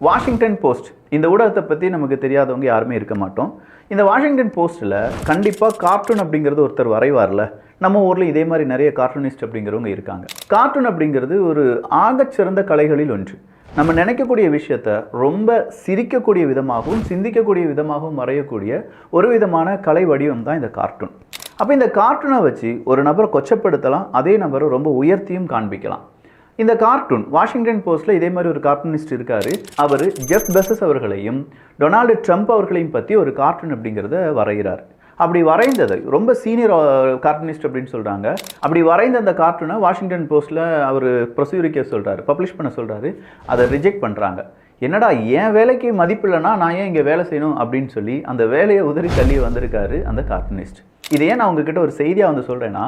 Washington post இந்த ஊடகத்தை பற்றி நமக்கு தெரியாதவங்க யாருமே இருக்க மாட்டோம். இந்த வாஷிங்டன் போஸ்ட்டில் கண்டிப்பாக கார்ட்டூன் அப்படிங்கிறது ஒருத்தர் வரைவார்ல. நம்ம ஊரில் இதே மாதிரி நிறைய கார்ட்டூனிஸ்ட் அப்படிங்கிறவங்க இருக்காங்க. கார்ட்டூன் அப்படிங்கிறது ஒரு ஆகச்சிறந்த கலைகளில் ஒன்று. நம்ம நினைக்கக்கூடிய விஷயத்த ரொம்ப சிரிக்கக்கூடிய விதமாகவும் சிந்திக்கக்கூடிய விதமாகவும் வரையக்கூடிய ஒரு விதமான கலை வடிவம் தான் இந்த கார்ட்டூன் அப்போ இந்த கார்ட்டூனை வச்சு ஒரு நபரை கொச்சப்படுத்தலாம் அதே நபரை ரொம்ப உயர்த்தியும் காண்பிக்கலாம். இந்த கார்ட்டூன் வாஷிங்டன் போஸ்ட்டில் இதே மாதிரி ஒரு கார்ட்டூனிஸ்ட் இருக்காரு. அவர் ஜெஃப் பெசஸ் அவர்களையும் டொனால்டு ட்ரம்ப் அவர்களையும் பற்றி ஒரு கார்ட்டூன் அப்படிங்கிறத வரைகிறார். அப்படி வரைந்ததை ரொம்ப சீனியர் கார்ட்டூனிஸ்ட் அப்படின்னு சொல்கிறாங்க அப்படி வரைந்த அந்த கார்ட்டூனை வாஷிங்டன் போஸ்ட்டில் அவர் ப்ரொசீரிக்க சொல்கிறாரு பப்ளிஷ் பண்ண சொல்கிறாரு அதை ரிஜெக்ட் பண்ணுறாங்க என்னடா என் வேலைக்கு மதிப்பு இல்லைனா நான் ஏன் இங்கே வேலை செய்யணும் அப்படின்னு சொல்லி அந்த வேலையை உதறி தள்ளி வந்திருக்காரு அந்த கார்ட்டூனிஸ்ட் இதை ஏன் நான் உங்ககிட்ட ஒரு செய்தியாக வந்து சொல்கிறேன்னா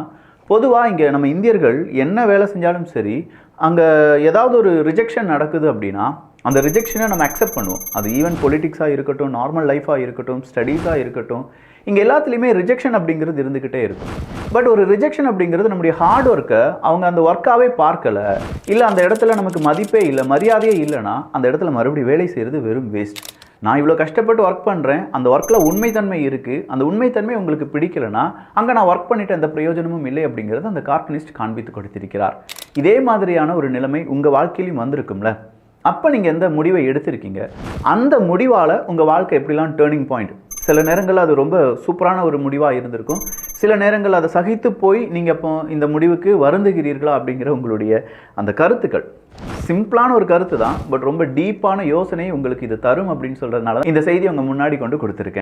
பொதுவாக இங்கே நம்ம இந்தியர்கள் என்ன வேலை செஞ்சாலும் சரி அங்கே ஏதாவது ஒரு ரிஜெக்ஷன் நடக்குது அப்படின்னா அந்த ரிஜெக்ஷனை நம்ம அக்செப்ட் பண்ணுவோம். அது ஈவன் பொலிட்டிக்ஸாக இருக்கட்டும் நார்மல் லைஃபாக இருக்கட்டும் ஸ்டடீஸாக இருக்கட்டும் இங்கே எல்லாத்துலேயுமே ரிஜெக்ஷன் அப்படிங்கிறது இருந்துக்கிட்டே இருக்கும். பட் ஒரு ரிஜெக்ஷன் அப்படிங்கிறது நம்முடைய ஹார்ட் ஒர்க்கை அவங்க அந்த ஒர்க்காகவே பார்க்கலை இல்லை அந்த இடத்துல நமக்கு மதிப்பே இல்லை மரியாதையே இல்லைன்னா அந்த இடத்துல மறுபடியும் வேலை செய்கிறது வெறும் வேஸ்ட் நான் இவ்வளோ கஷ்டப்பட்டு ஒர்க் பண்ணுறேன் அந்த ஒர்க்கில் உண்மைத்தன்மை இருக்குது அந்த உண்மைத்தன்மை உங்களுக்கு பிடிக்கலனா அங்கே நான் ஒர்க் பண்ணிட்டு எந்த பிரயோஜனமும் இல்லை அப்படிங்கிறது அந்த கார்ட்டூனிஸ்ட் காண்பித்து கொடுத்திருக்கிறார். இதே மாதிரியான ஒரு நிலைமை உங்கள் வாழ்க்கையிலும் வந்திருக்கும்ல? அப்போ நீங்கள் எந்த முடிவை எடுத்திருக்கீங்க? அந்த முடிவால் உங்கள் வாழ்க்கை எப்படிலாம் டேர்னிங் பாயிண்ட் சில நேரங்களில் அது ரொம்ப சூப்பரான ஒரு முடிவாக இருந்திருக்கும். சில நேரங்கள் அதை சகித்து போய் நீங்கள் இப்போ இந்த முடிவுக்கு வருந்துகிறீர்களா அப்படிங்கிற உங்களுடைய அந்த கருத்துக்கள். சிம்பிளான ஒரு கருத்து தான் பட் ரொம்ப டீப்பான யோசனை உங்களுக்கு இது தரும் அப்படின்னு சொல்கிறதுனால இந்த செய்தி உங்கள் முன்னாடி கொண்டு கொடுத்துருக்கேன்.